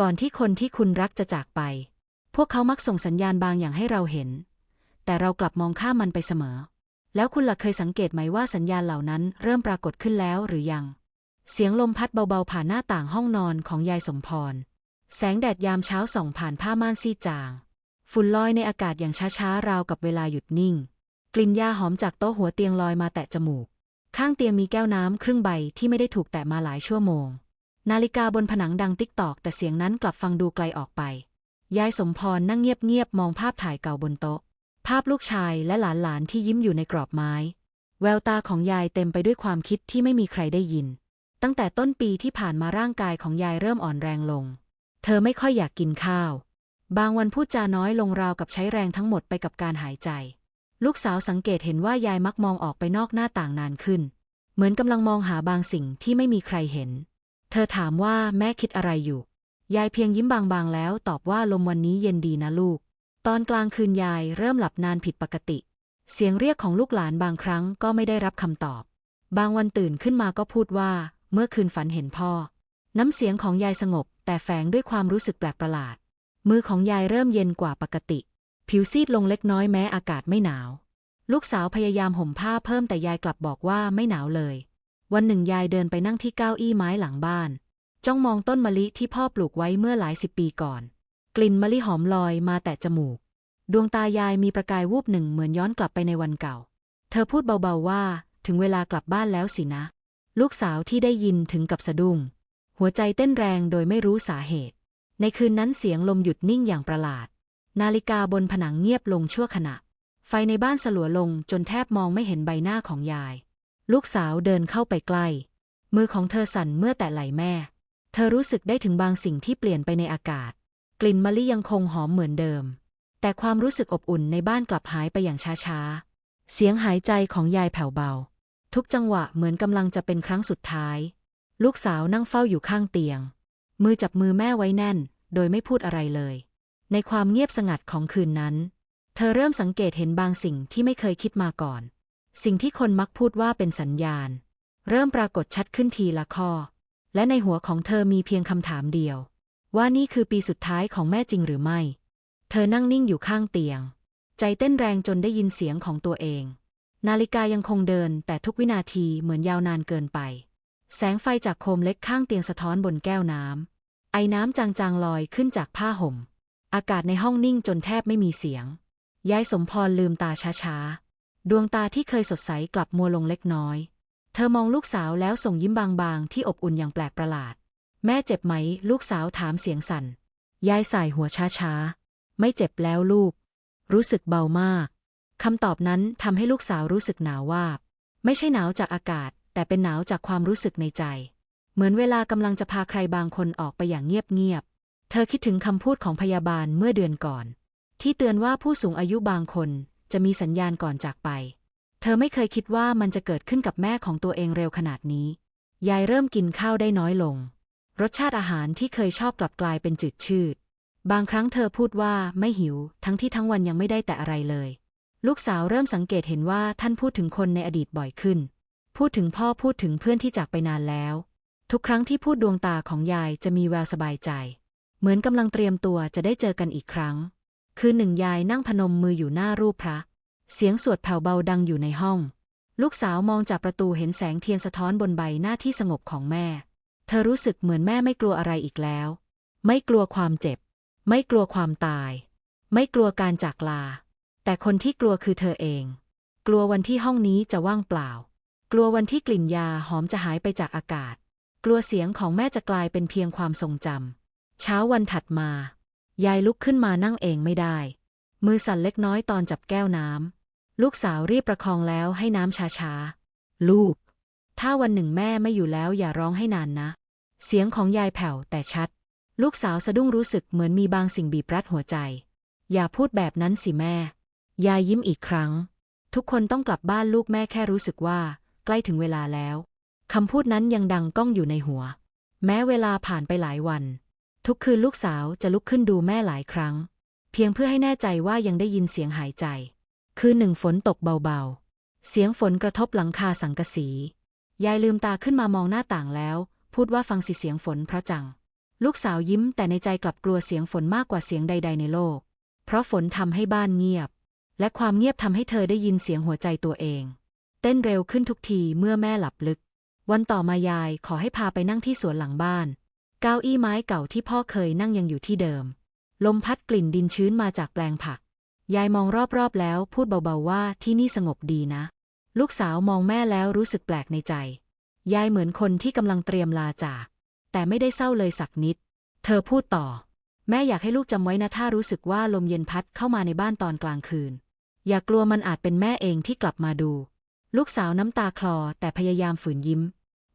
ก่อนที่คนที่คุณรักจะจากไป พวกเขามักส่งสัญญาณบางอย่างให้เราเห็น แต่เรากลับมองข้ามมันไปเสมอ แล้วคุณล่ะเคยสังเกตไหมว่าสัญญาณเหล่านั้นเริ่มปรากฏขึ้นแล้วหรือยัง เสียงลมพัดเบาๆผ่านหน้าต่างห้องนอนของยายสมพร แสงแดดยามเช้าส่องผ่านผ้าม่านซีดจาง ฝุ่นลอยในอากาศอย่างช้าๆราวกับเวลาหยุดนิ่ง กลิ่นยาหอมจากโต๊ะหัวเตียงลอยมาแตะจมูก ข้างเตียงมีแก้วน้ำครึ่งใบที่ไม่ได้ถูกแตะมาหลายชั่วโมง นาฬิกาบนผนังดังติ๊กตอก แต่เสียงนั้นกลับฟังดูไกลออกไป ยายสมพรนั่งเงียบๆมองภาพถ่ายเก่าบนโต๊ะ ภาพลูกชายและหลานๆที่ยิ้มอยู่ในกรอบไม้ แววตาของยายเต็มไปด้วยความคิดที่ไม่มีใครได้ยิน ตั้งแต่ต้นปีที่ผ่านมาร่างกายของยายเริ่มอ่อนแรงลง เธอไม่ค่อยอยากกินข้าว บางวันพูดจาน้อยลงราวกับใช้แรงทั้งหมดไปกับการหายใจ ลูกสาวสังเกตเห็นว่ายายมักมองออกไปนอกหน้าต่างนานขึ้น เหมือนกำลังมองหาบางสิ่งที่ไม่มีใครเห็น ธอถามว่าแม่คิดอะไรอยู่ ยายเพียงยิ้มบางๆแล้วตอบว่าลมวันนี้เย็นดีนะลูก ตอนกลางคืนยายเริ่มหลับนานผิดปกติ เสียงเรียกของลูกหลานบางครั้งก็ไม่ได้รับคำตอบ บางวันตื่นขึ้นมาก็พูดว่า เมื่อคืนฝันเห็นพ่อ น้ำเสียงของยายสงบ แต่แฝงด้วยความรู้สึกแปลกประหลาด มือของยายเริ่มเย็นกว่าปกติ ผิวซีดลงเล็กน้อยแม้อากาศไม่หนาว ลูกสาวพยายามห่มผ้าเพิ่มแต่ยายกลับบอกว่าไม่หนาวเลย วันหนึ่งยายเดินไปนั่งที่เก้าอี้ไม้หลังบ้าน จ้องมองต้นมะลิที่พ่อปลูกไว้เมื่อหลายสิบปีก่อน กลิ่นมะลิหอมลอยมาแต่จมูก ดวงตายายมีประกายวูบหนึ่งเหมือนย้อนกลับไปในวันเก่า เธอพูดเบาๆว่า ถึงเวลากลับบ้านแล้วสินะ ลูกสาวที่ได้ยินถึงกับสะดุ้ง หัวใจเต้นแรงโดยไม่รู้สาเหตุ ในคืนนั้นเสียงลมหยุดนิ่งอย่างประหลาด นาฬิกาบนผนังเงียบลงชั่วขณะ ไฟในบ้านสลัวลงจนแทบมองไม่เห็นใบหน้าของยาย ลูกสาวเดินเข้าไปใกล้ มือของเธอสั่นเมื่อแตะไหล่แม่ เธอรู้สึกได้ถึงบางสิ่งที่เปลี่ยนไปในอากาศ กลิ่นมะลิยังคงหอมเหมือนเดิม แต่ความรู้สึกอบอุ่นในบ้านกลับหายไปอย่างช้าๆ เสียงหายใจของยายแผ่วเบา ทุกจังหวะเหมือนกำลังจะเป็นครั้งสุดท้าย ลูกสาวนั่งเฝ้าอยู่ข้างเตียง มือจับมือแม่ไว้แน่น โดยไม่พูดอะไรเลย ในความเงียบสงัดของคืนนั้น เธอเริ่มสังเกตเห็นบางสิ่งที่ไม่เคยคิดมาก่อน สิ่งที่คนมักพูดว่าเป็นสัญญาณ เริ่มปรากฏชัดขึ้นทีละข้อ และในหัวของเธอมีเพียงคำถามเดียว ว่านี่คือปีสุดท้ายของแม่จริงหรือไม่ เธอนั่งนิ่งอยู่ข้างเตียง ใจเต้นแรงจนได้ยินเสียงของตัวเอง นาฬิกายังคงเดิน แต่ทุกวินาทีเหมือนยาวนานเกินไป แสงไฟจากโคมเล็กข้างเตียงสะท้อนบนแก้วน้ำไอ้น้ำจางๆลอยขึ้นจากผ้าห่ม อากาศในห้องนิ่งจนแทบไม่มีเสียงยายสมพรลืมตาช้าๆ ดวงตาที่เคยสดใสกลับมัวลงเล็กน้อย เธอมองลูกสาวแล้วส่งยิ้มบางๆ ที่อบอุ่นอย่างแปลกประหลาด แม่เจ็บไหม ลูกสาวถามเสียงสั่น ยายสายหัวช้าๆ ไม่เจ็บแล้วลูก รู้สึกเบามาก คำตอบนั้นทำให้ลูกสาวรู้สึกหนาววาบ ไม่ใช่หนาวจากอากาศ แต่เป็นหนาวจากความรู้สึกในใจ เหมือนเวลากำลังจะพาใครบางคนออกไปอย่างเงียบๆ เธอคิดถึงคำพูดของพยาบาลเมื่อเดือนก่อน ที่เตือนว่าผู้สูงอายุบางคน จะมีสัญญาณก่อนจากไป เธอไม่เคยคิดว่ามันจะเกิดขึ้นกับแม่ของตัวเองเร็วขนาดนี้ ยายเริ่มกินข้าวได้น้อยลง รสชาติอาหารที่เคยชอบกลับกลายเป็นจืดชืด บางครั้งเธอพูดว่าไม่หิว ทั้งที่ทั้งวันยังไม่ได้แต่อะไรเลย ลูกสาวเริ่มสังเกตเห็นว่าท่านพูดถึงคนในอดีตบ่อยขึ้น พูดถึงพ่อพูดถึงเพื่อนที่จากไปนานแล้ว ทุกครั้งที่พูดดวงตาของยายจะมีแววสบายใจ เหมือนกำลังเตรียมตัวจะได้เจอกันอีกครั้ง คืนหนึ่งยายนั่งพนมมืออยู่หน้ารูปพระ เสียงสวดแผ่วเบาดังอยู่ในห้อง ลูกสาวมองจากประตูเห็นแสงเทียนสะท้อนบนใบหน้าที่สงบของแม่ เธอรู้สึกเหมือนแม่ไม่กลัวอะไรอีกแล้ว ไม่กลัวความเจ็บ ไม่กลัวความตาย ไม่กลัวการจากลา แต่คนที่กลัวคือเธอเอง กลัววันที่ห้องนี้จะว่างเปล่า กลัววันที่กลิ่นยาหอมจะหายไปจากอากาศ กลัวเสียงของแม่จะกลายเป็นเพียงความทรงจำเช้าวันถัดมา ยายลุกขึ้นมานั่งเองไม่ได้ มือสั่นเล็กน้อยตอนจับแก้วน้ำ ลูกสาวรีบประคองแล้วให้น้ำช้าๆ ลูก ถ้าวันหนึ่งแม่ไม่อยู่แล้วอย่าร้องให้นานนะ เสียงของยายแผ่วแต่ชัด ลูกสาวสะดุ้งรู้สึกเหมือนมีบางสิ่งบีบรัดหัวใจ อย่าพูดแบบนั้นสิแม่ ยายยิ้มอีกครั้ง ทุกคนต้องกลับบ้านลูกแม่แค่รู้สึกว่า ใกล้ถึงเวลาแล้วคำพูดนั้นยังดังก้องอยู่ในหัว แม้เวลาผ่านไปหลายวัน ทุกคืนลูกสาวจะลุกขึ้นดูแม่หลายครั้ง เพียงเพื่อให้แน่ใจว่ายังได้ยินเสียงหายใจ คืนหนึ่งฝนตกเบาๆ เสียงฝนกระทบหลังคาสังกะสี ยายลืมตาขึ้นมามองหน้าต่างแล้ว พูดว่าฟังสิเสียงฝนเพราะจัง ลูกสาวยิ้มแต่ในใจกลับกลัวเสียงฝนมากกว่าเสียงใด ๆ ในโลก เพราะฝนทำให้บ้านเงียบ และความเงียบทำให้เธอได้ยินเสียงหัวใจตัวเอง เต้นเร็วขึ้นทุกทีเมื่อแม่หลับลึก วันต่อมายายขอให้พาไปนั่งที่สวนหลังบ้าน เก้าอี้ไม้เก่าที่พ่อเคยนั่งยังอยู่ที่เดิม ลมพัดกลิ่นดินชื้นมาจากแปลงผัก ยายมองรอบๆแล้วพูดเบาๆว่าที่นี่สงบดีนะ ลูกสาวมองแม่แล้วรู้สึกแปลกในใจ ยายเหมือนคนที่กำลังเตรียมลาจาก แต่ไม่ได้เศร้าเลยสักนิด เธอพูดต่อ แม่อยากให้ลูกจำไว้นะถ้ารู้สึกว่าลมเย็นพัดเข้ามาในบ้านตอนกลางคืน อย่ากลัวมันอาจเป็นแม่เองที่กลับมาดู ลูกสาวน้ำตาคลอแต่พยายามฝืนยิ้ม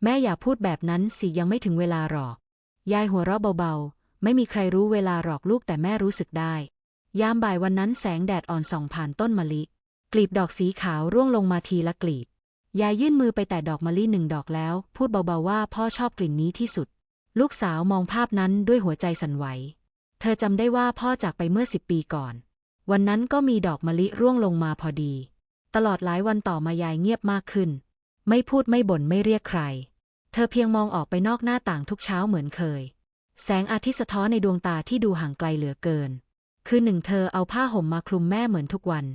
แม่อย่าพูดแบบนั้นสิยังไม่ถึงเวลาหรอก ยายหัวเราะเบาๆ ไม่มีใครรู้เวลาหรอกลูกแต่แม่รู้สึกได้ ยามบ่ายวันนั้นแสงแดดอ่อนส่องผ่านต้นมะลิ กลีบดอกสีขาวร่วงลงมาทีละกลีบ ยายยื่นมือไปแตะดอกมะลิหนึ่งดอกแล้ว พูดเบาๆว่าพ่อชอบกลิ่นนี้ที่สุด ลูกสาวมองภาพนั้นด้วยหัวใจสั่นไหว เธอจำได้ว่าพ่อจากไปเมื่อสิบปีก่อน วันนั้นก็มีดอกมะลิร่วงลงมาพอดี ตลอดหลายวันต่อมายายเงียบมากขึ้น ไม่พูดไม่บ่นไม่เรียกใคร เธอเพียงมองออกไปนอกหน้าต่างทุกเช้าเหมือนเคย แสงอาทิตย์สะท้อนในดวงตาที่ดูห่างไกลเหลือเกิน คืนหนึ่งเธอเอาผ้าห่มมาคลุมแม่เหมือนทุกวัน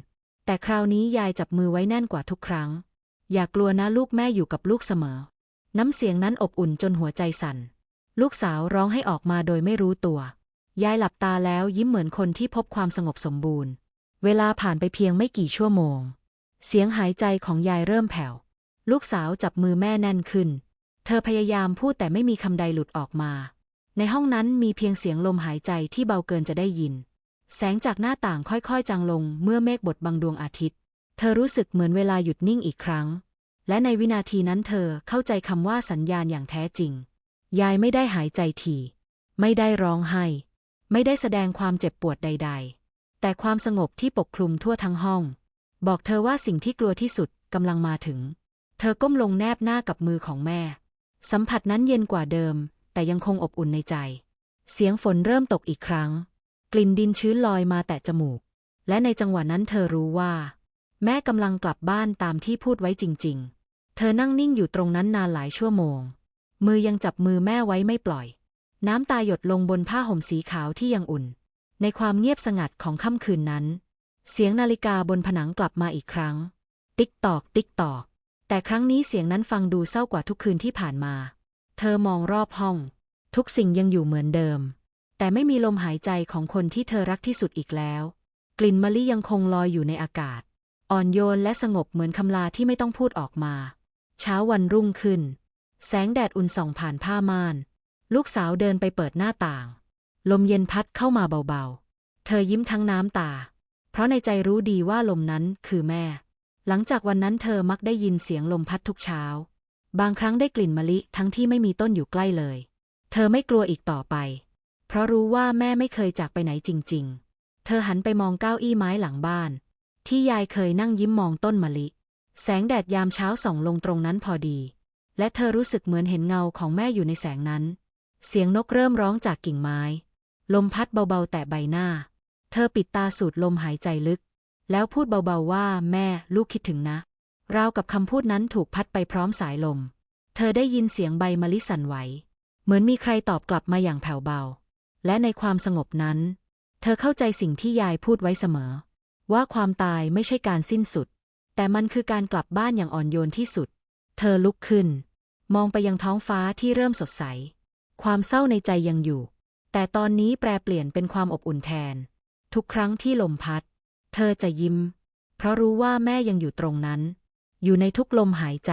แต่คราวนี้ยายจับมือไว้แน่นกว่าทุกครั้ง อย่ากลัวนะลูกแม่อยู่กับลูกเสมอ น้ำเสียงนั้นอบอุ่นจนหัวใจสั่น ลูกสาวร้องให้ออกมาโดยไม่รู้ตัว ยายหลับตาแล้วยิ้มเหมือนคนที่พบความสงบสมบูรณ์ เวลาผ่านไปเพียงไม่กี่ชั่วโมง เสียงหายใจของยายเริ่มแผ่ว ลูกสาวจับมือแม่แน่นขึ้น เธอพยายามพูดแต่ไม่มีคำใดหลุดออกมา ในห้องนั้นมีเพียงเสียงลมหายใจที่เบาเกินจะได้ยิน แสงจากหน้าต่างค่อยๆจางลงเมื่อเมฆบดบังดวงอาทิตย์ เธอรู้สึกเหมือนเวลาหยุดนิ่งอีกครั้ง และในวินาทีนั้นเธอเข้าใจคำว่าสัญญาณอย่างแท้จริง ยายไม่ได้หายใจถี่ไม่ได้ร้องไห้ ไม่ได้แสดงความเจ็บปวดใด ๆ แต่ความสงบที่ปกคลุมทั่วทั้งห้อง บอกเธอว่าสิ่งที่กลัวที่สุดกำลังมาถึง เธอก้มลงแนบหน้ากับมือของแม่ สัมผัสนั้นเย็นกว่าเดิม แต่ยังคงอบอุ่นในใจ เสียงฝนเริ่มตกอีกครั้ง กลิ่นดินชื้นลอยมาแต่จมูก และในจังหวะนั้นเธอรู้ว่า แม่กำลังกลับบ้านตามที่พูดไว้จริง ๆ เธอนั่งนิ่งอยู่ตรงนั้นนานหลายชั่วโมง มือยังจับมือแม่ไว้ไม่ปล่อย น้ำตาหยดลงบนผ้าห่มสีขาวที่ยังอุ่น ในความเงียบสงัดของค่ำคืนนั้น เสียงนาฬิกาบนผนังกลับมาอีกครั้ง ติ๊กตอก ติ๊กตอก แต่ครั้งนี้เสียงนั้นฟังดูเศร้ากว่าทุกคืนที่ผ่านมา เธอมองรอบห้อง ทุกสิ่งยังอยู่เหมือนเดิม แต่ไม่มีลมหายใจของคนที่เธอรักที่สุดอีกแล้ว กลิ่นมะลิยังคงลอยอยู่ในอากาศ อ่อนโยนและสงบเหมือนคำลาที่ไม่ต้องพูดออกมา เช้าวันรุ่งขึ้น แสงแดดอุ่นส่องผ่านผ้าม่าน ลูกสาวเดินไปเปิดหน้าต่าง ลมเย็นพัดเข้ามาเบาๆ เธอยิ้มทั้งน้ำตา เพราะในใจรู้ดีว่าลมนั้นคือแม่ หลังจากวันนั้นเธอมักได้ยินเสียงลมพัดทุกเช้า บางครั้งได้กลิ่นมะลิทั้งที่ไม่มีต้นอยู่ใกล้เลย เธอไม่กลัวอีกต่อไป เพราะรู้ว่าแม่ไม่เคยจากไปไหนจริง ๆ เธอหันไปมองเก้าอี้ไม้หลังบ้าน ที่ยายเคยนั่งยิ้มมองต้นมะลิ แสงแดดยามเช้าส่องลงตรงนั้นพอดี และเธอรู้สึกเหมือนเห็นเงาของแม่อยู่ในแสงนั้น เสียงนกเริ่มร้องจากกิ่งไม้ ลมพัดเบาๆ แตะใบหน้า เธอปิดตาสูดลมหายใจลึก แล้วพูดเบาๆว่าแม่ลูกคิดถึงนะ ราวกับคำพูดนั้นถูกพัดไปพร้อมสายลม เธอได้ยินเสียงใบมะลิสั่นไหว เหมือนมีใครตอบกลับมาอย่างแผ่วเบา และในความสงบนั้น เธอเข้าใจสิ่งที่ยายพูดไว้เสมอ ว่าความตายไม่ใช่การสิ้นสุด แต่มันคือการกลับบ้านอย่างอ่อนโยนที่สุด เธอลุกขึ้น มองไปยังท้องฟ้าที่เริ่มสดใส ความเศร้าในใจยังอยู่ แต่ตอนนี้แปรเปลี่ยนเป็นความอบอุ่นแทน ทุกครั้งที่ลมพัด เธอจะยิ้ม เพราะรู้ว่าแม่ยังอยู่ตรงนั้น อยู่ในทุกลมหายใจ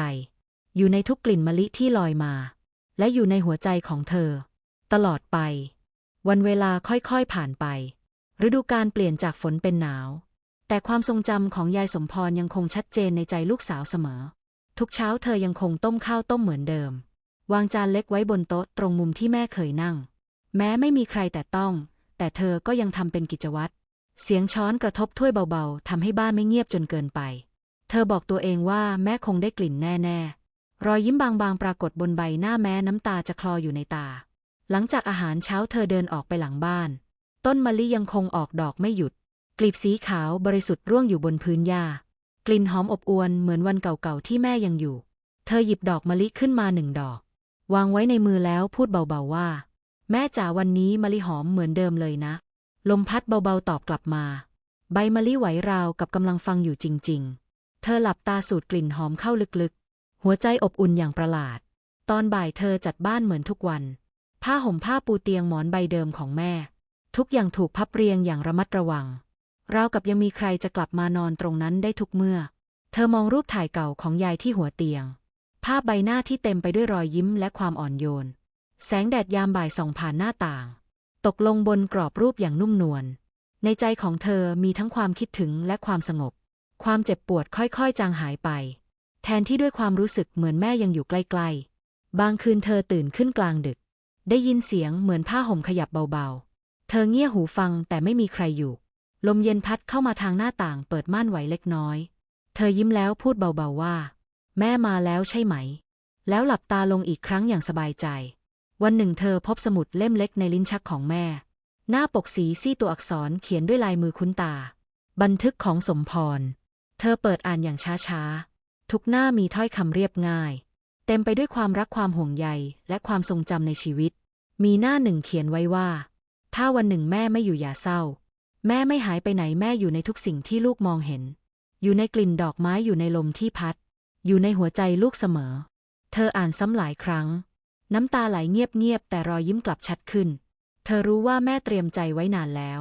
อยู่ในทุกกลิ่นมะลิที่ลอยมา และอยู่ในหัวใจของเธอ ตลอดไป วันเวลาค่อยๆผ่านไป ฤดูการเปลี่ยนจากฝนเป็นหนาว แต่ความทรงจำของยายสมพรยังคงชัดเจนในใจลูกสาวเสมอ ทุกเช้าเธอยังคงต้มข้าวต้มเหมือนเดิม วางจานเล็กไว้บนโต๊ะตรงมุมที่แม่เคยนั่ง แม้ไม่มีใครแต่ต้อง แต่เธอก็ยังทำเป็นกิจวัตร เสียงช้อนกระทบถ้วยเบาๆทำให้บ้านไม่เงียบจนเกินไป เธอบอกตัวเองว่าแม่คงได้กลิ่นแน่ๆ รอยยิ้มบางๆ ปรากฏบนใบหน้าแม้น้ำตาจะคลออยู่ในตา หลังจากอาหารเช้าเธอเดินออกไปหลังบ้าน ต้นมะลิยังคงออกดอกไม่หยุด กลีบสีขาวบริสุทธิ์ร่วงอยู่บนพื้นหญ้า กลิ่นหอมอบอวลเหมือนวันเก่าๆที่แม่ยังอยู่ เธอหยิบดอกมะลิขึ้นมาหนึ่งดอก วางไว้ในมือแล้วพูดเบาๆว่า แม่จ๋าวันนี้มะลิหอมเหมือนเดิมเลยนะ ลมพัดเบาๆตอบกลับมา ใบมะลิไหวราวกับกำลังฟังอยู่จริง ๆ เธอหลับตาสูดกลิ่นหอมเข้าลึกๆ หัวใจอบอุ่นอย่างประหลาด ตอนบ่ายเธอจัดบ้านเหมือนทุกวัน ผ้าห่มผ้าปูเตียงหมอนใบเดิมของแม่ ทุกอย่างถูกพับเรียงอย่างระมัดระวัง ราวกับยังมีใครจะกลับมานอนตรงนั้นได้ทุกเมื่อ เธอมองรูปถ่ายเก่าของยายที่หัวเตียง ภาพใบหน้าที่เต็มไปด้วยรอยยิ้มและความอ่อนโยน แสงแดดยามบ่ายส่องผ่านหน้าต่าง ตกลงบนกรอบรูปอย่างนุ่มนวล ในใจของเธอมีทั้งความคิดถึงและความสงบ ความเจ็บปวดค่อยๆ จางหายไป แทนที่ด้วยความรู้สึกเหมือนแม่ยังอยู่ใกล้ๆ บางคืนเธอตื่นขึ้นกลางดึก ได้ยินเสียงเหมือนผ้าห่มขยับเบาๆ เธอเงี่ยหูฟังแต่ไม่มีใครอยู่ ลมเย็นพัดเข้ามาทางหน้าต่างเปิดม่านไหวเล็กน้อย เธอยิ้มแล้วพูดเบาๆว่า แม่มาแล้วใช่ไหม แล้วหลับตาลงอีกครั้งอย่างสบายใจ วันหนึ่งเธอพบสมุดเล่มเล็กในลิ้นชักของแม่ หน้าปกสีซี่ตัวอักษรเขียนด้วยลายมือคุ้นตา บันทึกของสมพร เธอเปิดอ่านอย่างช้าๆ ทุกหน้ามีถ้อยคำเรียบง่าย เต็มไปด้วยความรักความห่วงใยและความทรงจำในชีวิต มีหน้าหนึ่งเขียนไว้ว่า ถ้าวันหนึ่งแม่ไม่อยู่อย่าเศร้า แม่ไม่หายไปไหนแม่อยู่ในทุกสิ่งที่ลูกมองเห็น อยู่ในกลิ่นดอกไม้อยู่ในลมที่พัด อยู่ในหัวใจลูกเสมอ เธออ่านซ้ำหลายครั้ง น้ำตาไหลเงียบๆแต่รอยยิ้มกลับชัดขึ้น เธอรู้ว่าแม่เตรียมใจไว้นานแล้ว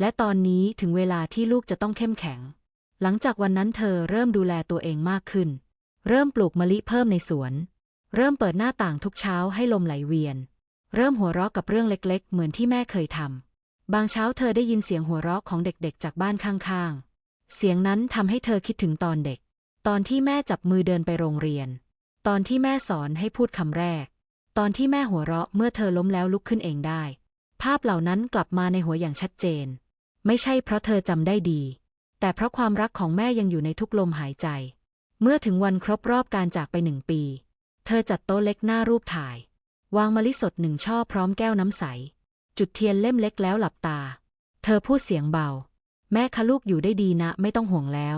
และตอนนี้ถึงเวลาที่ลูกจะต้องเข้มแข็ง หลังจากวันนั้นเธอเริ่มดูแลตัวเองมากขึ้น เริ่มปลูกมะลิเพิ่มในสวน เริ่มเปิดหน้าต่างทุกเช้าให้ลมไหลเวียน เริ่มหัวเราะกับเรื่องเล็กๆ เหมือนที่แม่เคยทำบางเช้าเธอได้ยินเสียงหัวเราะของเด็กๆ จากบ้านข้างๆ เสียงนั้นทำให้เธอคิดถึงตอนเด็ก ตอนที่แม่จับมือเดินไปโรงเรียน ตอนที่แม่สอนให้พูดคำแรก ตอนที่แม่หัวเราะเมื่อเธอล้มแล้วลุกขึ้นเองได้ ภาพเหล่านั้นกลับมาในหัวอย่างชัดเจน ไม่ใช่เพราะเธอจำได้ดี แต่เพราะความรักของแม่ยังอยู่ในทุกลมหายใจ เมื่อถึงวันครบรอบการจากไปหนึ่งปี เธอจัดโต๊ะเล็กหน้ารูปถ่าย วางมะลิสดหนึ่งช่อพร้อมแก้วน้ำใส จุดเทียนเล่มเล็กแล้วหลับตา เธอพูดเสียงเบา แม่คะลูกอยู่ได้ดีนะไม่ต้องห่วงแล้ว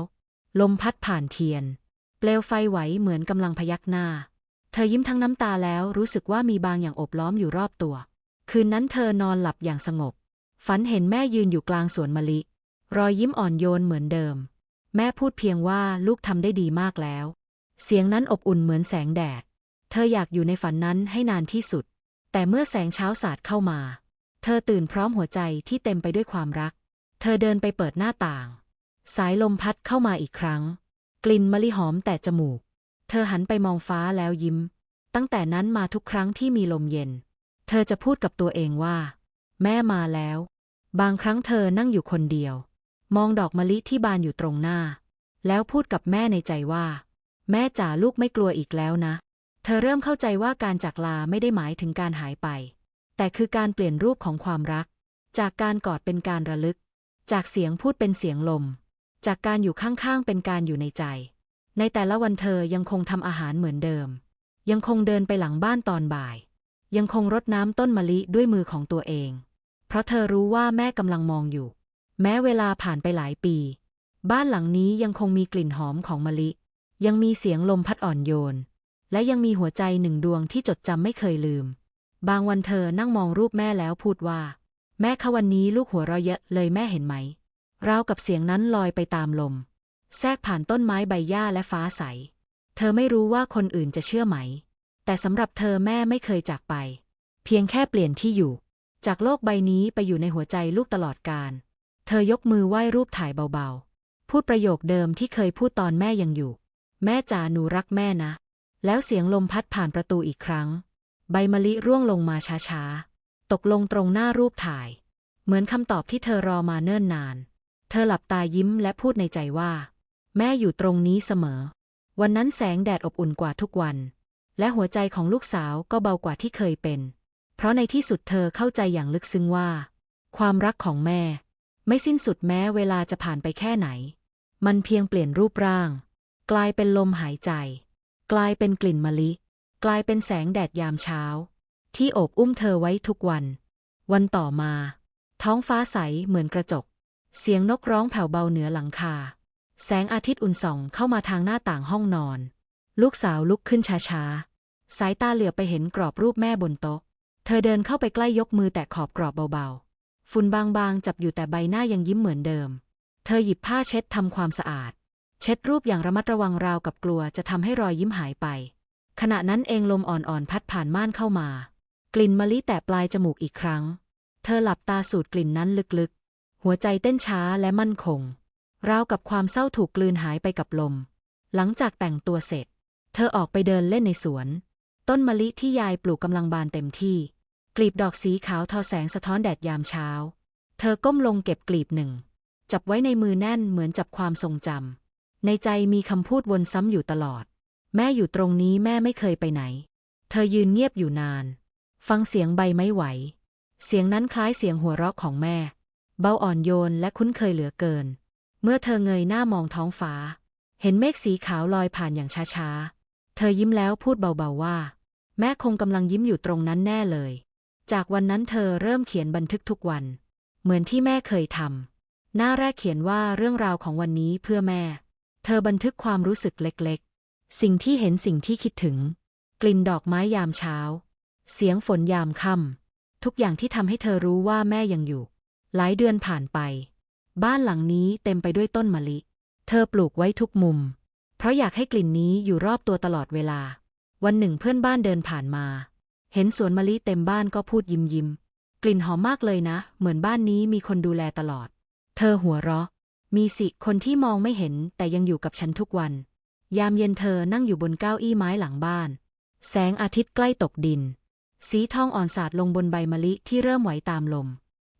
ลมพัดผ่านเทียน เปลวไฟไหวเหมือนกำลังพยักหน้า เธอยิ้มทั้งน้ำตาแล้วรู้สึกว่ามีบางอย่างอบล้อมอยู่รอบตัว คืนนั้นเธอนอนหลับอย่างสงบ ฝันเห็นแม่ยืนอยู่กลางสวนมะลิ รอยยิ้มอ่อนโยนเหมือนเดิม แม่พูดเพียงว่าลูกทำได้ดีมากแล้ว เสียงนั้นอบอุ่นเหมือนแสงแดด เธออยากอยู่ในฝันนั้นให้นานที่สุด แต่เมื่อแสงเช้าสาดเข้ามา เธอตื่นพร้อมหัวใจที่เต็มไปด้วยความรัก เธอเดินไปเปิดหน้าต่าง สายลมพัดเข้ามาอีกครั้ง กลิ่นมะลิหอมแต่จมูก เธอหันไปมองฟ้าแล้วยิ้ม ตั้งแต่นั้นมาทุกครั้งที่มีลมเย็น เธอจะพูดกับตัวเองว่า แม่มาแล้ว บางครั้งเธอนั่งอยู่คนเดียว มองดอกมะลิที่บานอยู่ตรงหน้า แล้วพูดกับแม่ในใจว่า แม่จ๋าลูกไม่กลัวอีกแล้วนะ เธอเริ่มเข้าใจว่าการจากลาไม่ได้หมายถึงการหายไป แต่คือการเปลี่ยนรูปของความรัก จากการกอดเป็นการระลึก จากเสียงพูดเป็นเสียงลม จากการอยู่ข้างๆเป็นการอยู่ในใจ ในแต่ละวันเธอยังคงทำอาหารเหมือนเดิม ยังคงเดินไปหลังบ้านตอนบ่าย ยังคงรดน้ำต้นมะลิด้วยมือของตัวเอง เพราะเธอรู้ว่าแม่กำลังมองอยู่ แม้เวลาผ่านไปหลายปี บ้านหลังนี้ยังคงมีกลิ่นหอมของมะลิ ยังมีเสียงลมพัดอ่อนโยน และยังมีหัวใจหนึ่งดวงที่จดจำไม่เคยลืม บางวันเธอนั่งมองรูปแม่แล้วพูดว่า แม่คะวันนี้ลูกหัวเราะเยอะเลยแม่เห็นไหมราวกับเสียงนั้นลอยไปตามลม แทรกผ่านต้นไม้ใบหญ้าและฟ้าใส เธอไม่รู้ว่าคนอื่นจะเชื่อไหม แต่สำหรับเธอแม่ไม่เคยจากไป เพียงแค่เปลี่ยนที่อยู่ จากโลกใบนี้ไปอยู่ในหัวใจลูกตลอดกาล เธอยกมือไหว้รูปถ่ายเบาๆ พูดประโยคเดิมที่เคยพูดตอนแม่ยังอยู่ แม่จ๋าหนูรักแม่นะ แล้วเสียงลมพัดผ่านประตูอีกครั้ง ใบมะลิร่วงลงมาช้าๆ ตกลงตรงหน้ารูปถ่าย เหมือนคำตอบที่เธอรอมาเนิ่นนาน เธอหลับตายิ้มและพูดในใจว่า แม่อยู่ตรงนี้เสมอ วันนั้นแสงแดดอบอุ่นกว่าทุกวัน และหัวใจของลูกสาวก็เบากว่าที่เคยเป็น เพราะในที่สุดเธอเข้าใจอย่างลึกซึ้งว่า ความรักของแม่ ไม่สิ้นสุดแม้เวลาจะผ่านไปแค่ไหน มันเพียงเปลี่ยนรูปร่าง กลายเป็นลมหายใจ กลายเป็นกลิ่นมะลิ กลายเป็นแสงแดดยามเช้า ที่โอบอุ้มเธอไว้ทุกวัน วันต่อมา ท้องฟ้าใสเหมือนกระจก เสียงนกร้องแผ่วเบาเหนือหลังคา แสงอาทิตย์อุ่นส่องเข้ามาทางหน้าต่างห้องนอน ลูกสาวลุกขึ้นช้าๆ สายตาเหลือบไปเห็นกรอบรูปแม่บนโต๊ะเเธอเดินเข้าไปใกล้ยกมือแตะขอบกรอบเบาๆ ฝุ่นบางๆ จับอยู่แต่ใบหน้ายังยิ้มเหมือนเดิม เธอหยิบผ้าเช็ดทำความสะอาด เช็ดรูปอย่างระมัดระวังราวกับกลัวจะทำให้รอยยิ้มหายไป ขณะนั้นเองลมอ่อนๆพัดผ่านม่านเข้ามา กลิ่นมะลิแตะปลายจมูกอีกครั้ง เธอหลับตาสูดกลิ่นนั้นลึกๆ หัวใจเต้นช้าและมั่นคง ราวกับความเศร้าถูกกลืนหายไปกับลม หลังจากแต่งตัวเสร็จ เธอออกไปเดินเล่นในสวน ต้นมะลิที่ยายปลูกกำลังบานเต็มที่ กลีบดอกสีขาวทอแสงสะท้อนแดดยามเช้า เธอก้มลงเก็บกลีบหนึ่ง จับไว้ในมือแน่นเหมือนจับความทรงจำในใจมีคำพูดวนซ้ำอยู่ตลอด แม่อยู่ตรงนี้แม่ไม่เคยไปไหน เธอยืนเงียบอยู่นาน ฟังเสียงใบไม้ไหว เสียงนั้นคล้ายเสียงหัวเราะของแม่ เบาอ่อนโยนและคุ้นเคยเหลือเกิน เมื่อเธอเงยหน้ามองท้องฟ้า เห็นเมฆสีขาวลอยผ่านอย่างช้าๆ เธอยิ้มแล้วพูดเบาๆว่า แม่คงกำลังยิ้มอยู่ตรงนั้นแน่เลย จากวันนั้นเธอเริ่มเขียนบันทึกทุกวัน เหมือนที่แม่เคยทำหน้าแรกเขียนว่าเรื่องราวของวันนี้เพื่อแม่ เธอบันทึกความรู้สึกเล็กๆ สิ่งที่เห็นสิ่งที่คิดถึง กลิ่นดอกไม้ยามเช้า เสียงฝนยามค่ำทุกอย่างที่ทำให้เธอรู้ว่าแม่ยังอยู่ หลายเดือนผ่านไป บ้านหลังนี้เต็มไปด้วยต้นมะลิ เธอปลูกไว้ทุกมุม เพราะอยากให้กลิ่นนี้อยู่รอบตัวตลอดเวลา วันหนึ่งเพื่อนบ้านเดินผ่านมา เห็นสวนมะลิเต็มบ้านก็พูดยิ้มยิ้ม กลิ่นหอมมากเลยนะ เหมือนบ้านนี้มีคนดูแลตลอด เธอหัวเราะ มีสิคนที่มองไม่เห็นแต่ยังอยู่กับฉันทุกวัน ยามเย็นเธอนั่งอยู่บนเก้าอี้ไม้หลังบ้าน แสงอาทิตย์ใกล้ตกดิน สีทองอ่อนสาดลงบนใบมะลิที่เริ่มไหวตามลม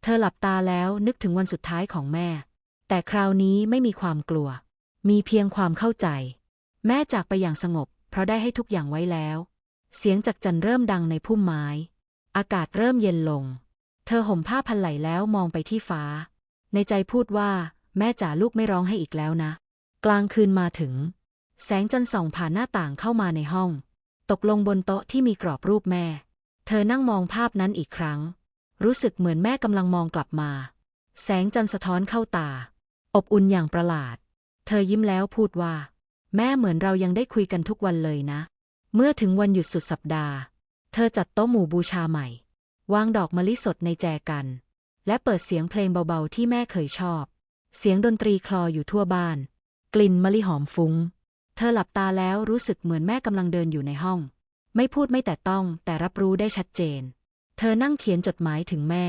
ธอหลับตาแล้วนึกถึงวันสุดท้ายของแม่ แต่คราวนี้ไม่มีความกลัว มีเพียงความเข้าใจ แม่จากไปอย่างสงบ เพราะได้ให้ทุกอย่างไว้แล้ว เสียงจักจันเริ่มดังในพุ่มไม้ อากาศเริ่มเย็นลง เธอห่มผ้าพันไหลแล้วมองไปที่ฟ้า ในใจพูดว่าแม่จ๋าลูกไม่ร้องให้อีกแล้วนะ กลางคืนมาถึง แสงจันทร์ส่องผ่านหน้าต่างเข้ามาในห้อง ตกลงบนโต๊ะที่มีกรอบรูปแม่ เธอนั่งมองภาพนั้นอีกครั้ง รู้สึกเหมือนแม่กำลังมองกลับมา แสงจันทร์สะท้อนเข้าตา อบอุ่นอย่างประหลาด เธอยิ้มแล้วพูดว่า แม่เหมือนเรายังได้คุยกันทุกวันเลยนะ เมื่อถึงวันหยุดสุดสัปดาห์ เธอจัดโต๊ะหมู่บูชาใหม่ วางดอกมะลิสดในแจกัน และเปิดเสียงเพลงเบาๆที่แม่เคยชอบ เสียงดนตรีคลออยู่ทั่วบ้าน กลิ่นมะลิหอมฟุง้ง เธอหลับตาแล้วรู้สึกเหมือนแม่กำลังเดินอยู่ในห้อง ไม่พูดไม่แต่ต้องแต่รับรู้ได้ชัดเจน เธอนั่งเขียนจดหมายถึงแม่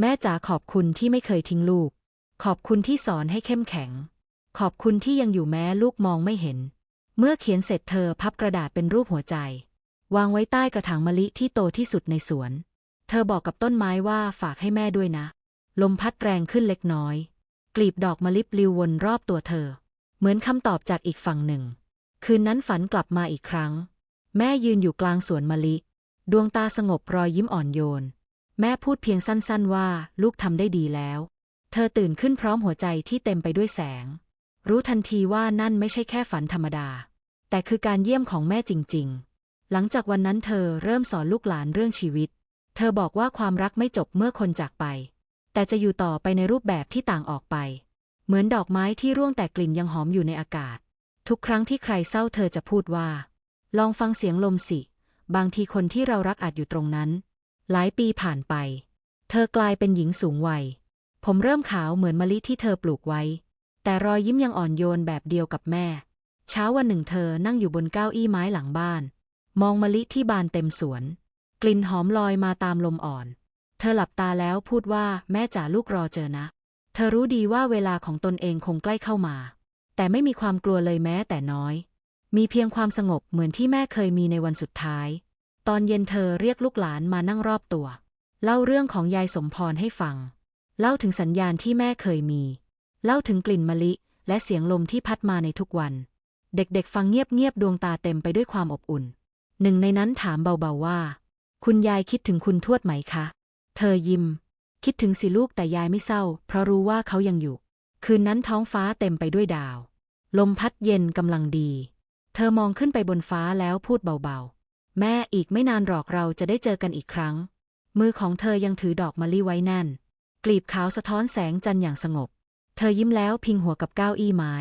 แม่จ๋าขอบคุณที่ไม่เคยทิ้งลูก ขอบคุณที่สอนให้เข้มแข็ง ขอบคุณที่ยังอยู่แม้ลูกมองไม่เห็น เมื่อเขียนเสร็จเธอพับกระดาษเป็นรูปหัวใจ วางไว้ใต้กระถางมะลิที่โตที่สุดในสวน เธอบอกกับต้นไม้ว่าฝากให้แม่ด้วยนะ ลมพัดแรงขึ้นเล็กน้อย กลีบดอกมะลิปลิววนรอบตัวเธอ เหมือนคำตอบจากอีกฝั่งหนึ่ง คืนนั้นฝันกลับมาอีกครั้ง แม่ยืนอยู่กลางสวนมะลิ ดวงตาสงบรอยยิ้มอ่อนโยน แม่พูดเพียงสั้นๆว่าลูกทำได้ดีแล้ว เธอตื่นขึ้นพร้อมหัวใจที่เต็มไปด้วยแสง รู้ทันทีว่านั่นไม่ใช่แค่ฝันธรรมดา แต่คือการเยี่ยมของแม่จริงๆ หลังจากวันนั้นเธอเริ่มสอนลูกหลานเรื่องชีวิต เธอบอกว่าความรักไม่จบเมื่อคนจากไป แต่จะอยู่ต่อไปในรูปแบบที่ต่างออกไป เหมือนดอกไม้ที่ร่วงแต่กลิ่นยังหอมอยู่ในอากาศ ทุกครั้งที่ใครเศร้าเธอจะพูดว่า ลองฟังเสียงลมสิ บางทีคนที่เรารักอาจอยู่ตรงนั้น หลายปีผ่านไป เธอกลายเป็นหญิงสูงวัย ผมเริ่มขาวเหมือนมะลิที่เธอปลูกไว้ แต่รอยยิ้มยังอ่อนโยนแบบเดียวกับแม่ เช้าวันหนึ่งเธอนั่งอยู่บนเก้าอี้ไม้หลังบ้าน มองมะลิที่บานเต็มสวน กลิ่นหอมลอยมาตามลมอ่อน เธอหลับตาแล้วพูดว่าแม่จ๋าลูกรอเจอนะ เธอรู้ดีว่าเวลาของตนเองคงใกล้เข้ามา แต่ไม่มีความกลัวเลยแม้แต่น้อย มีเพียงความสงบเหมือนที่แม่เคยมีในวันสุดท้าย ตอนเย็นเธอเรียกลูกหลานมานั่งรอบตัว เล่าเรื่องของยายสมพรให้ฟัง เล่าถึงสัญญาณที่แม่เคยมี เล่าถึงกลิ่นมะลิ และเสียงลมที่พัดมาในทุกวัน เด็กๆฟังเงียบๆดวงตาเต็มไปด้วยความอบอุ่น หนึ่งในนั้นถามเบาๆว่า คุณยายคิดถึงคุณทวดไหมคะ เธอยิ้ม คิดถึงสิลูกแต่ยายไม่เศร้า เพราะรู้ว่าเขายังอยู่ คืนนั้นท้องฟ้าเต็มไปด้วยดาว ลมพัดเย็นกำลังดี เธอมองขึ้นไปบนฟ้าแล้วพูดเบาๆ แม่อีกไม่นานหรอกเราจะได้เจอกันอีกครั้ง มือของเธอยังถือดอกมะลิไว้แน่น กลีบขาวสะท้อนแสงจันทร์อย่างสงบ เธอยิ้มแล้วพิงหัวกับเก้าอี้ไม้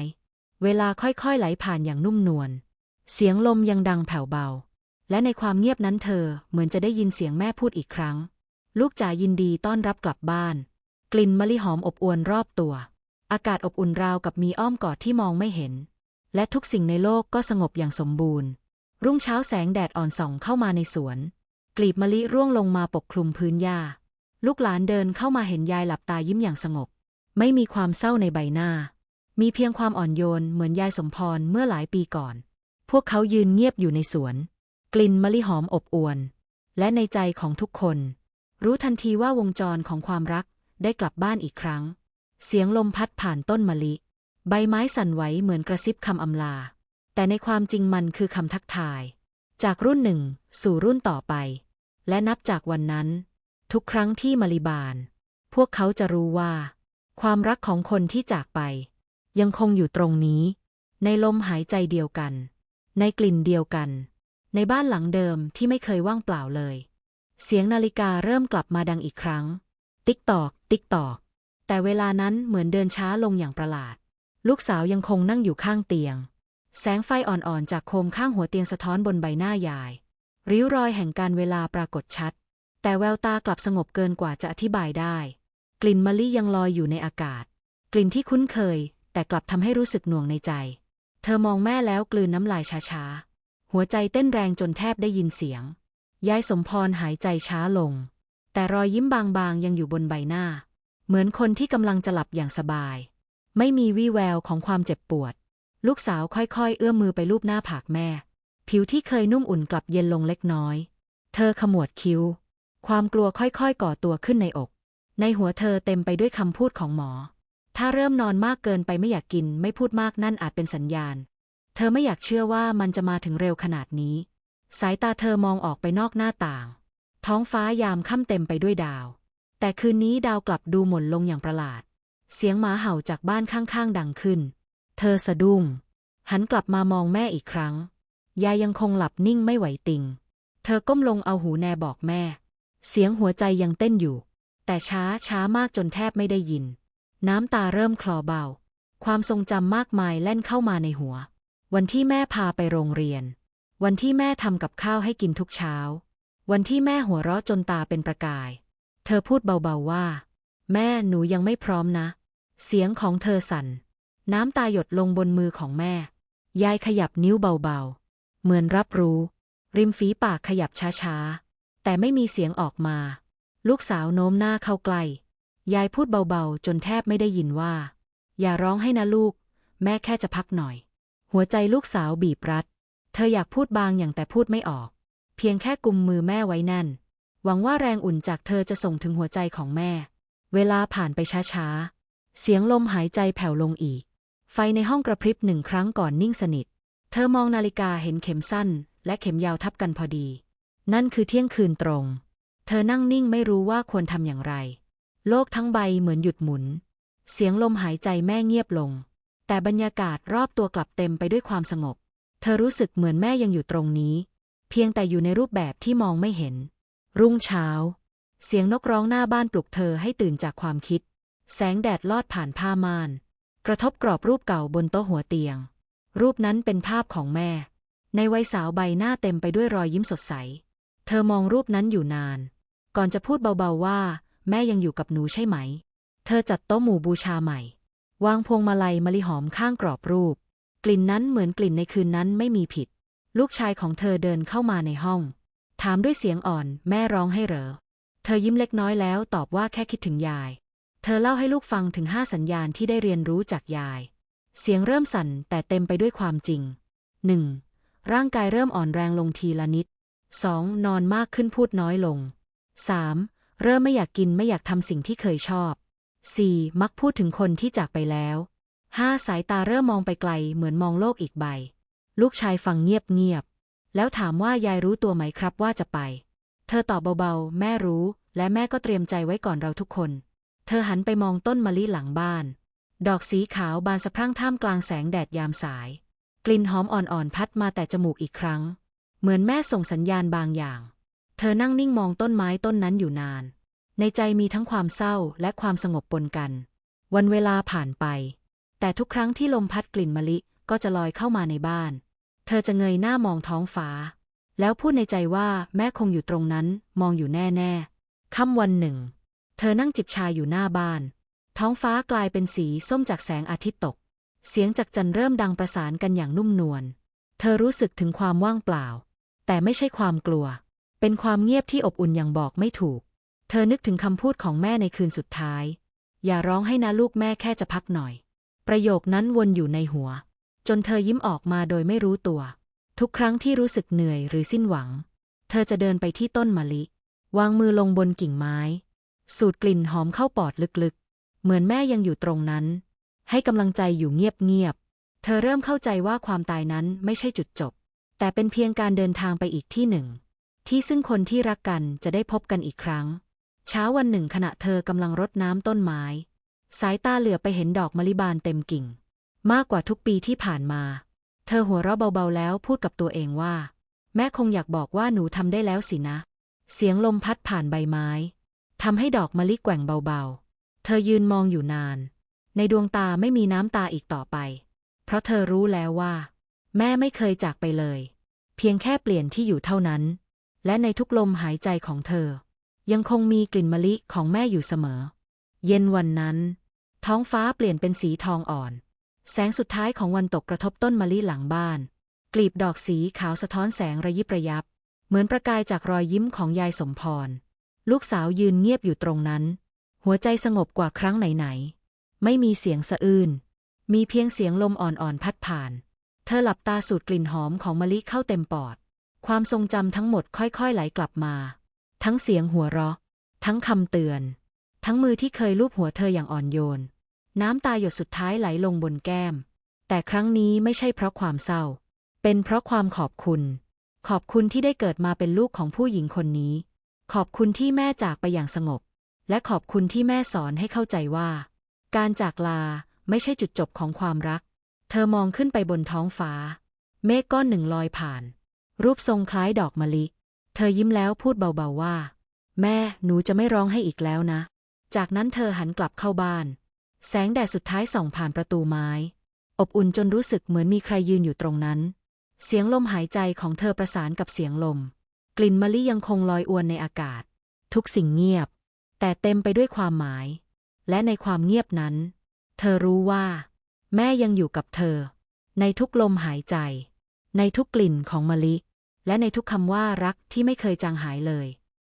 เวลาค่อยๆไหลผ่านอย่างนุ่มนวล เสียงลมยังดังแผ่วเบา และในความเงียบนั้นเธอเหมือนจะได้ยินเสียงแม่พูดอีกครั้ง ลูกจ๋ายินดีต้อนรับกลับบ้าน กลิ่นมะลิหอมอบอวลรอบตัว อากาศอบอุ่นราวกับมีอ้อมกอดที่มองไม่เห็น และทุกสิ่งในโลกก็สงบอย่างสมบูรณ์ รุ่งเช้าแสงแดดอ่อนส่องเข้ามาในสวน กลีบมะลิร่วงลงมาปกคลุมพื้นหญ้า ลูกหลานเดินเข้ามาเห็นยายหลับตายิ้มอย่างสงบ ไม่มีความเศร้าในใบหน้า มีเพียงความอ่อนโยนเหมือนยายสมพรเมื่อหลายปีก่อน พวกเขายืนเงียบอยู่ในสวน กลิ่นมะลิหอมอบอวล และในใจของทุกคน รู้ทันทีว่าวงจรของความรักได้กลับบ้านอีกครั้ง เสียงลมพัดผ่านต้นมะลิ ใบไม้สั่นไหวเหมือนกระซิบคำอำลา แต่ในความจริงมันคือคำทักทาย จากรุ่นหนึ่งสู่รุ่นต่อไป และนับจากวันนั้น ทุกครั้งที่มะลิบาน พวกเขาจะรู้ว่า ความรักของคนที่จากไป ยังคงอยู่ตรงนี้ ในลมหายใจเดียวกัน ในกลิ่นเดียวกัน ในบ้านหลังเดิมที่ไม่เคยว่างเปล่าเลย เสียงนาฬิกาเริ่มกลับมาดังอีกครั้ง ติ๊กตอก ติ๊กตอก แต่เวลานั้นเหมือนเดินช้าลงอย่างประหลาด ลูกสาวยังคงนั่งอยู่ข้างเตียง แสงไฟอ่อนๆจากโคมข้างหัวเตียงสะท้อนบนใบหน้ายาย ริ้วรอยแห่งการเวลาปรากฏชัด แต่แววตากลับสงบเกินกว่าจะอธิบายได้ กลิ่นมะลิยังลอยอยู่ในอากาศ กลิ่นที่คุ้นเคย แต่กลับทำให้รู้สึกหน่วงในใจ เธอมองแม่แล้วกลืนน้ำลายช้าๆ หัวใจเต้นแรงจนแทบได้ยินเสียง ยายสมพรหายใจช้าลง แต่รอยยิ้มบางๆยังอยู่บนใบหน้า เหมือนคนที่กำลังจะหลับอย่างสบาย ไม่มีวี่แววของความเจ็บปวด ลูกสาวค่อยๆ เอื้อมมือไปลูบหน้าผากแม่ ผิวที่เคยนุ่มอุ่นกลับเย็นลงเล็กน้อย เธอขมวดคิ้ว ความกลัวค่อยๆ ก่อตัวขึ้นในอก ในหัวเธอเต็มไปด้วยคำพูดของหมอ ถ้าเริ่มนอนมากเกินไปไม่อยากกิน ไม่พูดมากนั่นอาจเป็นสัญญาณ เธอไม่อยากเชื่อว่ามันจะมาถึงเร็วขนาดนี้ สายตาเธอมองออกไปนอกหน้าต่าง ท้องฟ้ายามค่ำเต็มไปด้วยดาว แต่คืนนี้ดาวกลับดูหม่นลงอย่างประหลาด เสียงหมาเห่าจากบ้านข้างๆ ดังขึ้น เธอสะดุ้ง หันกลับมามองแม่อีกครั้ง ยายยังคงหลับนิ่งไม่ไหวติง เธอก้มลงเอาหูแนบอกแม่ เสียงหัวใจยังเต้นอยู่ แต่ช้าช้ามากจนแทบไม่ได้ยิน น้ำตาเริ่มคลอเบา ความทรงจำมากมายแล่นเข้ามาในหัว วันที่แม่พาไปโรงเรียน วันที่แม่ทำกับข้าวให้กินทุกเช้า วันที่แม่หัวเราะจนตาเป็นประกาย เธอพูดเบาๆว่า แม่หนูยังไม่พร้อมนะ เสียงของเธอสั่น น้ำตาหยดลงบนมือของแม่ ยายขยับนิ้วเบาๆ เหมือนรับรู้ ริมฝีปากขยับช้าๆ แต่ไม่มีเสียงออกมา ลูกสาวโน้มหน้าเข้าใกล้ ยายพูดเบาๆ จนแทบไม่ได้ยินว่า อย่าร้องให้นะลูก แม่แค่จะพักหน่อย หัวใจลูกสาวบีบรัด เธออยากพูดบางอย่างแต่พูดไม่ออก เพียงแค่กุมมือแม่ไว้แน่น หวังว่าแรงอุ่นจากเธอจะส่งถึงหัวใจของแม่ เวลาผ่านไปช้าๆ เสียงลมหายใจแผ่วลงอีก ไฟในห้องกระพริบหนึ่งครั้งก่อนนิ่งสนิท เธอมองนาฬิกาเห็นเข็มสั้น และเข็มยาวทับกันพอดี นั่นคือเที่ยงคืนตรง เธอนั่งนิ่งไม่รู้ว่าควรทำอย่างไร โลกทั้งใบเหมือนหยุดหมุน เสียงลมหายใจแม่เงียบลง แต่บรรยากาศรอบตัวกลับเต็มไปด้วยความสงบ เธอรู้สึกเหมือนแม่ยังอยู่ตรงนี้ เพียงแต่อยู่ในรูปแบบที่มองไม่เห็น รุ่งเช้า เสียงนกร้องหน้าบ้านปลุกเธอให้ตื่นจากความคิด แสงแดดลอดผ่านผ้าม่าน กระทบกรอบรูปเก่าบนโต๊ะหัวเตียง รูปนั้นเป็นภาพของแม่ ในวัยสาวใบหน้าเต็มไปด้วยรอยยิ้มสดใส เธอมองรูปนั้นอยู่นาน ก่อนจะพูดเบาๆว่า แม่ยังอยู่กับหนูใช่ไหม เธอจัดโต๊ะหมู่บูชาใหม่ วางพวงมาลัยมะลิหอมข้างกรอบรูป กลิ่นนั้นเหมือนกลิ่นในคืนนั้นไม่มีผิด ลูกชายของเธอเดินเข้ามาในห้อง ถามด้วยเสียงอ่อน แม่ร้องให้เหรอ เธอยิ้มเล็กน้อยแล้วตอบว่าแค่คิดถึงยาย เธอเล่าให้ลูกฟังถึงห้าสัญญาณที่ได้เรียนรู้จากยาย เสียงเริ่มสั่นแต่เต็มไปด้วยความจริง 1. ร่างกายเริ่มอ่อนแรงลงทีละนิด 2. นอนมากขึ้นพูดน้อยลง 3. เริ่มไม่อยากกินไม่อยากทำสิ่งที่เคยชอบ 4. มักพูดถึงคนที่จากไปแล้ว 5. สายตาเริ่มมองไปไกลเหมือนมองโลกอีกใบ ลูกชายฟังเงียบๆ แล้วถามว่ายายรู้ตัวไหมครับว่าจะไป เธอตอบเบาๆ แม่รู้ และแม่ก็เตรียมใจไว้ก่อนเราทุกคน เธอหันไปมองต้นมะลิหลังบ้าน ดอกสีขาวบานสะพรั่งท่ามกลางแสงแดดยามสาย กลิ่นหอมอ่อนๆพัดมาแต่จมูกอีกครั้ง เหมือนแม่ส่งสัญญาณบางอย่าง เธอนั่งนิ่งมองต้นไม้ต้นนั้นอยู่นาน ในใจมีทั้งความเศร้าและความสงบปนกัน วันเวลาผ่านไป แต่ทุกครั้งที่ลมพัดกลิ่นมะลิก็จะลอยเข้ามาในบ้าน เธอจะเงยหน้ามองท้องฟ้า แล้วพูดในใจว่าแม่คงอยู่ตรงนั้นมองอยู่แน่ๆค่ำวันหนึ่ง เธอนั่งจิบชาอยู่หน้าบ้าน ท้องฟ้ากลายเป็นสีส้มจากแสงอาทิตย์ตก เสียงจากจันเริ่มดังประสานกันอย่างนุ่มนวล เธอรู้สึกถึงความว่างเปล่า แต่ไม่ใช่ความกลัว เป็นความเงียบที่อบอุ่นอย่างบอกไม่ถูก เธอนึกถึงคำพูดของแม่ในคืนสุดท้าย อย่าร้องให้นะลูกแม่แค่จะพักหน่อย ประโยคนั้นวนอยู่ในหัว จนเธอยิ้มออกมาโดยไม่รู้ตัว ทุกครั้งที่รู้สึกเหนื่อยหรือสิ้นหวัง เธอจะเดินไปที่ต้นมะลิ วางมือลงบนกิ่งไม้ สูดกลิ่นหอมเข้าปอดลึกๆ เหมือนแม่ยังอยู่ตรงนั้น ให้กำลังใจอยู่เงียบๆ เธอเริ่มเข้าใจว่าความตายนั้นไม่ใช่จุดจบ แต่เป็นเพียงการเดินทางไปอีกที่หนึ่ง ที่ซึ่งคนที่รักกันจะได้พบกันอีกครั้ง เช้าวันหนึ่งขณะเธอกำลังรดน้ำต้นไม้ สายตาเหลือไปเห็นดอกมะลิบานเต็มกิ่ง มากกว่าทุกปีที่ผ่านมา เธอหัวเราะเบาๆแล้วพูดกับตัวเองว่า แม่คงอยากบอกว่าหนูทำได้แล้วสินะ เสียงลมพัดผ่านใบไม้ทำให้ดอกมะลิแกว่งเบาๆ เธอยืนมองอยู่นาน ในดวงตาไม่มีน้ำตาอีกต่อไป เพราะเธอรู้แล้วว่า แม่ไม่เคยจากไปเลย เพียงแค่เปลี่ยนที่อยู่เท่านั้น และในทุกลมหายใจของเธอ ยังคงมีกลิ่นมะลิของแม่อยู่เสมอ เย็นวันนั้น ท้องฟ้าเปลี่ยนเป็นสีทองอ่อน แสงสุดท้ายของวันตกกระทบต้นมะลิหลังบ้าน กลีบดอกสีขาวสะท้อนแสงระยิบระยับ เหมือนประกายจากรอยยิ้มของยายสมพร ลูกสาวยืนเงียบอยู่ตรงนั้น หัวใจสงบกว่าครั้งไหนๆ ไม่มีเสียงสะอื้น มีเพียงเสียงลมอ่อนๆพัดผ่าน เธอหลับตาสูดกลิ่นหอมของมะลิเข้าเต็มปอด ความทรงจำทั้งหมดค่อยๆไหลกลับมา ทั้งเสียงหัวเราะ ทั้งคำเตือน ทั้งมือที่เคยลูบหัวเธออย่างอ่อนโยน น้ำตาหยดสุดท้ายไหลลงบนแก้ม แต่ครั้งนี้ไม่ใช่เพราะความเศร้า เป็นเพราะความขอบคุณ ขอบคุณที่ได้เกิดมาเป็นลูกของผู้หญิงคนนี้ ขอบคุณที่แม่จากไปอย่างสงบ และขอบคุณที่แม่สอนให้เข้าใจว่า การจากลาไม่ใช่จุดจบของความรัก เธอมองขึ้นไปบนท้องฟ้า เมฆก้อนหนึ่งลอยผ่าน รูปทรงคล้ายดอกมะลิ เธอยิ้มแล้วพูดเบาๆว่า แม่หนูจะไม่ร้องให้อีกแล้วนะ จากนั้นเธอหันกลับเข้าบ้าน แสงแดดสุดท้ายส่องผ่านประตูไม้ อบอุ่นจนรู้สึกเหมือนมีใครยืนอยู่ตรงนั้น เสียงลมหายใจของเธอประสานกับเสียงลม กลิ่นมะลิยังคงลอยอวนในอากาศ ทุกสิ่งเงียบ แต่เต็มไปด้วยความหมาย และในความเงียบนั้น เธอรู้ว่า แม่ยังอยู่กับเธอ ในทุกลมหายใจ ในทุกกลิ่นของมะลิ และในทุกคำว่ารักที่ไม่เคยจางหายเลย